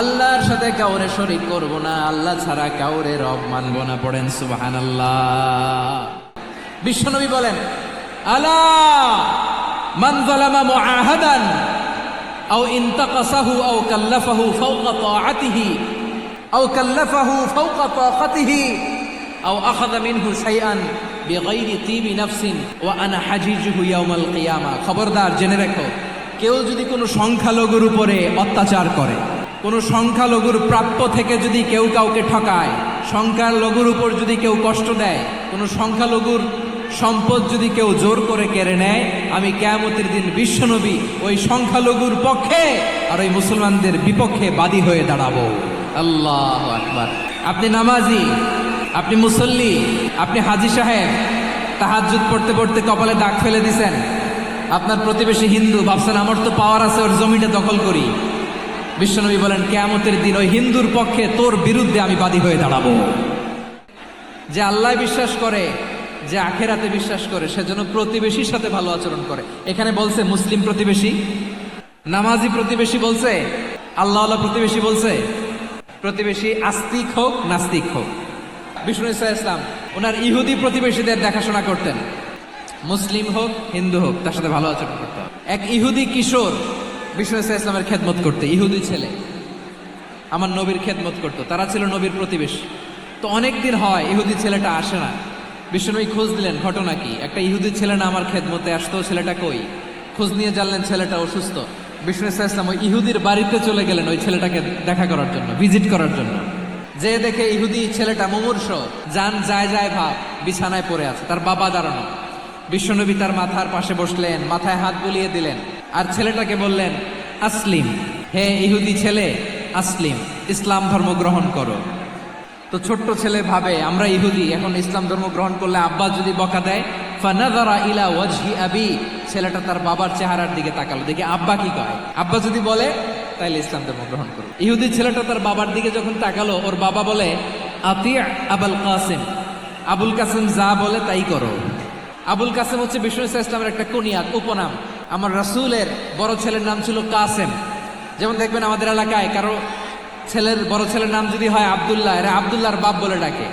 আল্লাহর সাথে কাউরে শরিক করব না, আল্লাহ ছাড়া কাউরে রব মানব না, পড়েন সুবহানাল্লাহ। বিশ্বনবী বলেন, আলা মান যালামা মুআহাদান আও ইনতাকাসাহু আও কাল্লাফাহু ফাওকা তাআতিহি আও কাল্লাফাহু ফাওকা তাকাতিহি আও আখাযা মিনহু শাইআন বিগাইরি তিবি নাফসিন ওয়া আনা হাজিজুহু ইয়াউমাল কিয়ামা। খবরদার, জেনে রাখো, কেউ যদি কোনো সংখ্যালঘুর উপরে অত্যাচার করে কোনো সংখ্যালঘুর প্রাপ্য থেকে যদি কেউ কাউকে ঠকায়, সংখ্যালঘুর উপর যদি কেউ কষ্ট দেয়, কোনো সংখ্যালঘুর সম্পদ যদি কেউ জোর করে কেড়ে নেয়, আমি কেয়ামতের দিন বিশ্বনবী ওই সংখ্যালঘুর পক্ষে আর ওই মুসলমানদের বিপক্ষে বাদী হয়ে দাঁড়াবো। আল্লাহ আকবার। আপনি নামাজি, আপনি মুসল্লি, আপনি হাজি সাহেব, তাহাজ্জুদ পড়তে পড়তে কপালে দাগ ফেলে দিছেন। আপনার প্রতিবেশী হিন্দু ভাবছেন আমার তো পাওয়ার আছে, ওর জমিটা দখল করি। বিশ্বনবী বলেন, কেয়ামতের দিন ওই হিন্দুর পক্ষে তোর বিরুদ্ধে আমি বাদী হয়ে দাঁড়াবো। যে আল্লাহ বিশ্বাস করে, যে আখেরাতে বিশ্বাস করে সেজন্য প্রতিবেশীর সাথে ভালো আচরণ করে। এখানে বলছে, মুসলিম প্রতিবেশী? নামাজি প্রতিবেশী? বলছে। আল্লাহ প্রতিবেশী? বলছে। প্রতিবেশী আস্তিক হোক, নাস্তিক হোক। বিষ্ণু ইসা ইসলাম ওনার ইহুদি প্রতিবেশীদের দেখাশোনা করতেন। মুসলিম হোক, হিন্দু হোক, তার সাথে ভালো আচরণ করতেন এক ইহুদি কিশোর ইসা ইসলামের খেদমত করতে, ইহুদি ছেলে। আমার নবীর খেদমত করতো, তারা ছিল নবীর প্রতিবেশী। তো অনেক দিন হয় ইহুদি ছেলেটা আসে না। বিষ্ণুনবী খোঁজ দিলেন ঘটনা কি? একটা ইহুদি ছেলে না আমার খেদমতে আসতো, ছেলেটা কই? খোঁজ নিয়ে জানলেন ছেলেটা অসুস্থ। বিষ্ণু ইসা ইসলাম ওই ইহুদির বাড়িতে চলে গেলেন ওই ছেলেটাকে দেখা করার জন্য, ভিজিট করার জন্য। যে দেখে ইহুদি ছেলেটা মুমূর্ষ, যান যায় যায় ভাব, বিছানায় পড়ে আছে, তার বাবা দাঁড়ানো। বিশ্বনবী তার মাথার পাশে বসলেন, মাথায় হাত বুলিয়ে দিলেন। আর ছেলেটাকে বললেন, আসলিম। হে ইহুদি ছেলে, আসলিম, ইসলাম ধর্ম গ্রহণ করো। তো ছোট্ট ছেলে ভাবে, আমরা ইহুদি, এখন ইসলাম ধর্ম গ্রহণ করলে আব্বা যদি বকা দেয় ফানাদারা ইলা ওয়াজহি আবি। ছেলেটা তার বাবার চেহারার দিকে তাকালো, দেখি আব্বা কি কয়? আব্বা যদি বলে, তাইলে ইসলাম ধর্ম গ্রহণ করো। ইহুদি ছেলেটা তার বাবার দিকে যখন তাকালো, ওর বাবা বলে আতিয়া আবুল কাসিম। আবুল কাসিম যা বলে তাই করো। আবুল কাসেম হচ্ছে বিষ্ণু ইসা ইসলামের একটা কুনিয়াত উপনাম। আমার রাসূলের বড় ছেলের নাম ছিল কাসেম। যেমন দেখবেন আমাদের এলাকায় কারও ছেলের বড় ছেলের নাম যদি হয় আব্দুল্লাহ, এরা আবদুল্লাহর বাপ বলে ডাকে।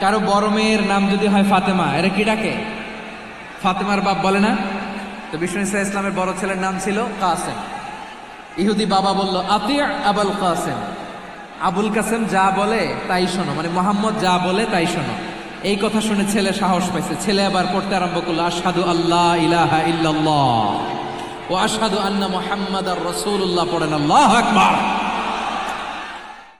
কারও বড় মেয়ের নাম যদি হয় ফাতেমা, এরা কি ডাকে? ফাতেমার বাপ বলে না? তো বিষ্ণু ইসা ইসলামের বড় ছেলের নাম ছিল কাসেম। ইহুদি বাবা বলল আতিয়া আবুল কাসেম। আবুল কাসেম যা বলে তাই শোনো মানে মোহাম্মদ যা বলে তাই শোনো। এই কথা শুনে ছেলে সাহস পাইছে। ছেলে আবার পড়তে আরম্ভ করল আসাদু আল্লাহ ইলাহা ইল্লাল্লাহ ও আসাদু আন্না আর রসুল্লাহ পড়েন, আল্লাহ আকবার।